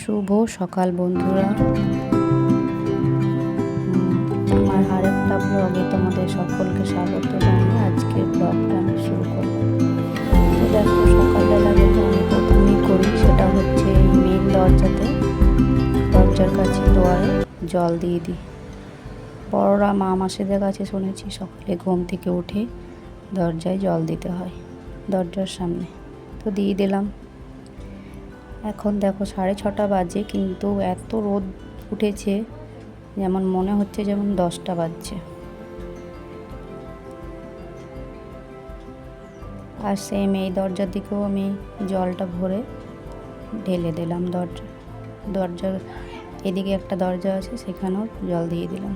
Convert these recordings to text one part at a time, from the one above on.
শুভ সকাল, বন্ধুরা। আমার আরেকটা ব্লগে তোমাদের সকলকে স্বাগত জানিয়ে আজকের ব্লগটা আমি শুরু করব। তো দেখো, সকালবেলা যেটা আমি প্রথমেই করি, সেটা হচ্ছে মেন দরজাতে, দরজার কাছে দোয়ারে জল দিয়ে দিই। বড়রা, মা মাসিদের কাছে শুনেছি, সকালে ঘুম থেকে উঠে দরজায় জল দিতে হয়, দরজার সামনে। তো দিয়ে দিলাম। এখন দেখো সাড়ে ছটা বাজে, কিন্তু এত রোদ উঠেছে, যেমন মনে হচ্ছে যেমন দশটা বাজছে। আর সেম এই দরজার দিকেও আমি জলটা ভরে ঢেলে দিলাম দরজা, দরজার, এদিকে একটা দরজা আছে, সেখানেও জল দিয়ে দিলাম।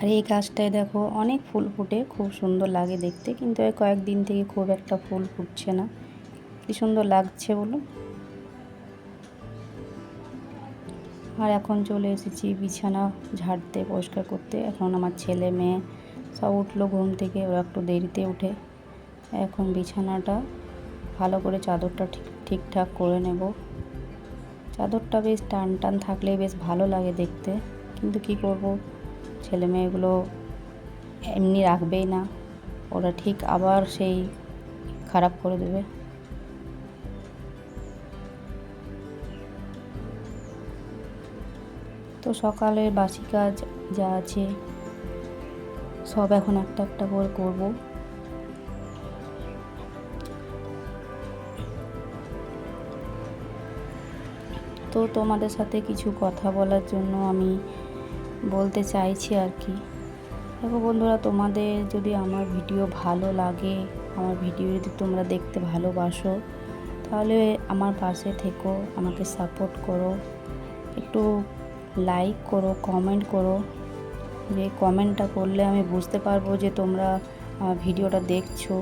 আর এই গাছটায় দেখো অনেক ফুল ফুটে, খুব সুন্দর লাগে দেখতে, কিন্তু এই কয়েকদিন থেকে খুব একটা ফুল ফুটছে না। কি সুন্দর লাগছে বলুন আর এখন চলে এসেছি বিছানা ঝাড়তে, পরিষ্কার করতে। এখন আমার ছেলে, মেয়ে সব উঠল ঘুম থেকে, ওরা একটু দেরিতে উঠে। এখন বিছানাটা ভালো করে চাদরটা ঠিক, ঠিকঠাক করে নেব। চাদরটা বেশ টান টান থাকলে বেশ ভালো লাগে দেখতে, কিন্তু কি করব? ছেলে মেয়েগুলো এমনি রাখবেই না। ওরা ঠিক আবার সেই খারাপ করে দেবে। তো সকালের বাসি কাজ যা আছে, সব এখন একটা একটা করে করব। তো তোমাদের সাথে কিছু কথা বলার জন্য আমি বলতে চাইছি আর কি। দেখো বন্ধুরা, তোমাদের যদি আমার ভিডিও ভালো লাগে, আমার ভিডিও যদি তোমরা দেখতে ভালোবাসো, তাহলে আমার পাশে থেকো, আমাকে সাপোর্ট করো। একটু লাইক করো কমেন্ট করো। যে কমেন্টটা করলে আমি বুঝতে পারব যে তোমরা আমার ভিডিওটা দেখছ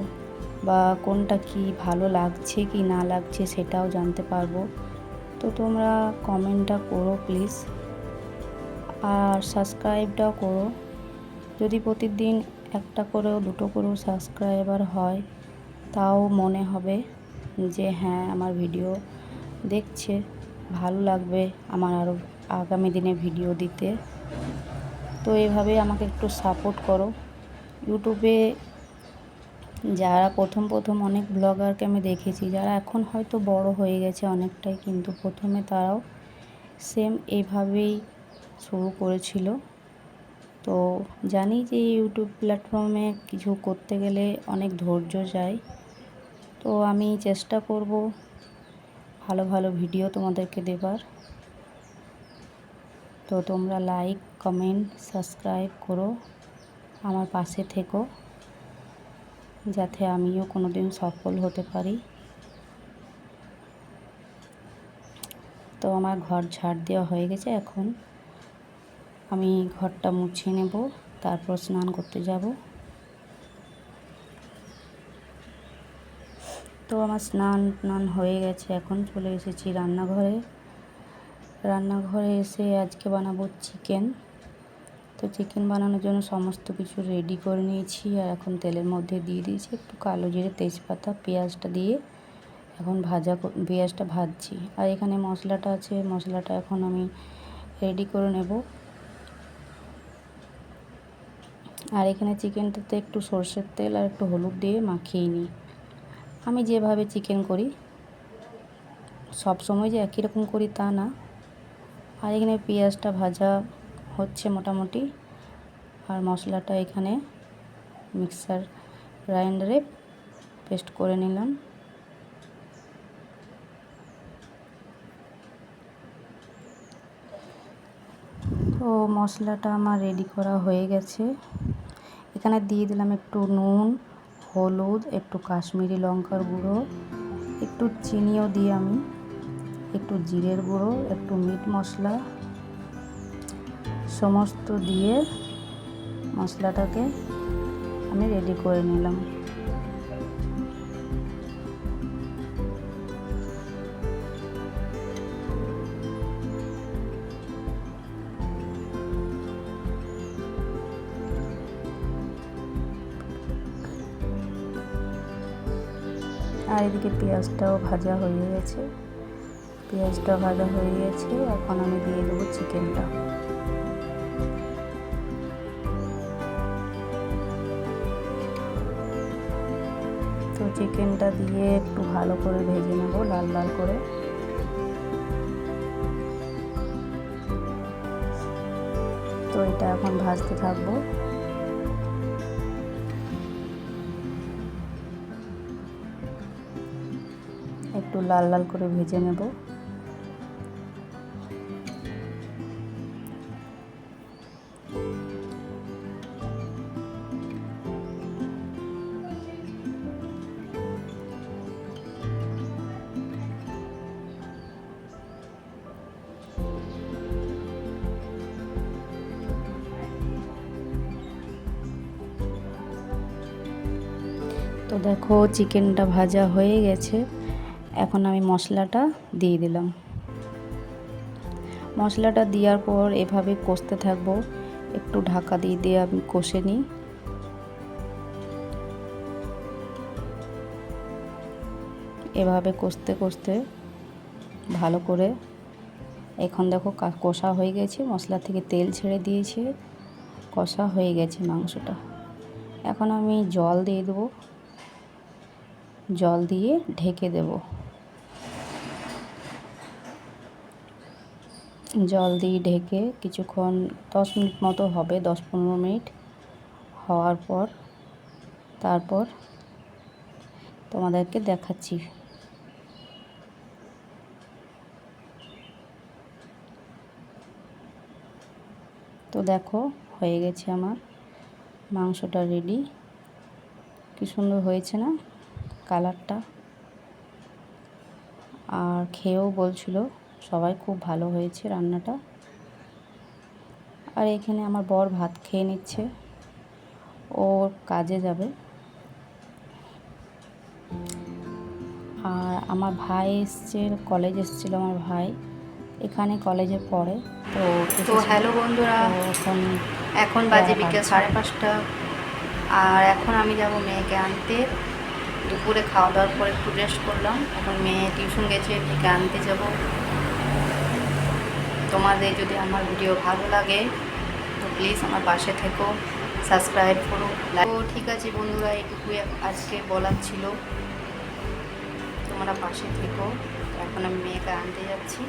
বা কোনটা কি ভালো লাগছে কি না লাগছে সেটাও জানতে পারব। তো তোমরা কমেন্টটা করো প্লিজ আর সাবস্ক্রাইবটাও করো। যদি প্রতিদিন একটা করেও দুটো করেও সাবস্ক্রাইবার হয়, তাও মনে হবে যে হ্যাঁ আমার ভিডিও দেখছে, ভালো লাগবে আমার আরও আগামী দিনে ভিডিও দিতে। তো এভাবে আমাকে একটু সাপোর্ট করো। ইউটিউবে যারা প্রথম প্রথম অনেক ব্লগারকে আমি দেখেছি, যারা এখন হয়তো বড় হয়ে গেছে অনেকটাই, কিন্তু প্রথমে তারাও সেম এইভাবেই শুরু করেছিল। তো জানি যে ইউটিউব প্ল্যাটফর্মে কিছু করতে গেলে অনেক ধৈর্য যায়। তো আমি চেষ্টা করব ভালো ভালো ভিডিও তোমাদেরকে দেবার। তো তোমরা লাইক কমেন্ট সাবস্ক্রাইব করো আমার পাশে থেকো, যাতে আমিও কোনো দিন সফল হতে পারি। তো আমার ঘর ঝাড় দেওয়া হয়ে গেছে এখন। আমি ঘরটা মুছে নেব, তারপর স্নান করতে যাব। তো আমার স্নান টান হয়ে গেছে, এখন চলে এসেছি রান্নাঘরে। রান্নাঘরে এসে আজকে বানাবো চিকেন। তো চিকেন বানানোর জন্য সমস্ত কিছু রেডি করে নিয়েছি, আর এখন তেলের মধ্যে দিয়ে দিয়েছি একটু কালো জিরে তেজপাতা, পেঁয়াজটা দিয়ে এখন ভাজা পেঁয়াজটা ভাজছি। আর এখানে মশলাটা আছে, মশলাটা এখন আমি রেডি করে নেব। আর এখানে চিকেনটাতে একটু সর্ষের তেল আর একটু হলুদ দিয়ে মাখিয়ে নিই। আমি যেভাবে চিকেন করি, সব সময় যে একই রকম করি তা না। আর এখানে পেঁয়াজটা ভাজা হচ্ছে মোটামুটি। আর মশলাটা এখানে মিক্সার গ্রাইন্ডারে পেস্ট করে নিলাম। তো মশলাটা আমার রেডি করা হয়ে গেছে। এখানে দিয়ে দিলাম একটু নুন, হলুদ, একটু কাশ্মীরি লঙ্কার গুঁড়ো, একটু চিনিও দিই আমি, একটু জিরের গুঁড়ো, একটু মিট মশলা, সমস্ত দিয়ে মশলাটাকে আমি রেডি করে নিলাম। আর এদিকে পেঁয়াজটাও ভাজা হয়ে গেছে। পেঁয়াজটা ভাজা হয়ে গেছে, এখন আমি দিয়ে দেবো চিকেনটা। তো চিকেনটা দিয়ে একটু ভালো করে ভেজে নেব, লাল লাল করে। তো এটা এখন ভাজতে থাকব। একটু লাল লাল করে ভেজে নেব। তো দেখো চিকেনটা ভাজা হয়ে গেছে। এখন আমি মশলাটা দিয়ে দিলাম। মশলাটা দেওয়ার পর এভাবে কষতে থাকব। একটু ঢাকা দিয়ে দিয়ে আমি কষে নিই। এভাবে কষতে কষতে ভালো করে এখন দেখো কষা হয়ে গেছে। মশলা থেকে তেল ছেড়ে দিয়েছে। কষা হয়ে গেছে মাংসটা। এখন আমি জল দিয়ে দেবো। জল দিয়ে ঢেকে দেব। জল দিয়ে ঢেকে কিছুক্ষণ, দশ মিনিট মতো হবে, দশ পনেরো মিনিট হওয়ার পর, তারপর তোমাদেরকে দেখাচ্ছি। তো দেখো, হয়ে গেছে আমার, মাংসটা রেডি কি সুন্দর হয়েছে না কালারটা আর খেয়েও বলছিল সবাই খুব ভালো হয়েছে রান্নাটা। আর এখানে আমার বর ভাত খেয়ে নিচ্ছে। ও কাজে যাবে। আর আমার ভাই এসছে কলেজ এসেছিল আমার ভাই। এখানে কলেজে পড়ে। তো তো হ্যালো বন্ধুরা এখন এখন বাজে বিকেল সাড়ে পাঁচটা। আর এখন আমি যাব মেয়েকে আনতে। দুপুরে খাওয়া দাওয়ার পর একটু রেস্ট করলাম। এখন মেয়ে টিউশন গেছে মেয়েকে আনতে যাব। তোমাদের যদি আমার ভিডিও ভালো লাগে, তো প্লিজ আমার পাশে থেকো সাবস্ক্রাইব করো তো ঠিক আছে বন্ধুরা এটুকুই আজকে বলার ছিল। তোমরা পাশে থেকো। এখন আমি মেয়েকে আনতে যাচ্ছি।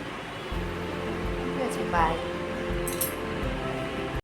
ঠিক আছে বাই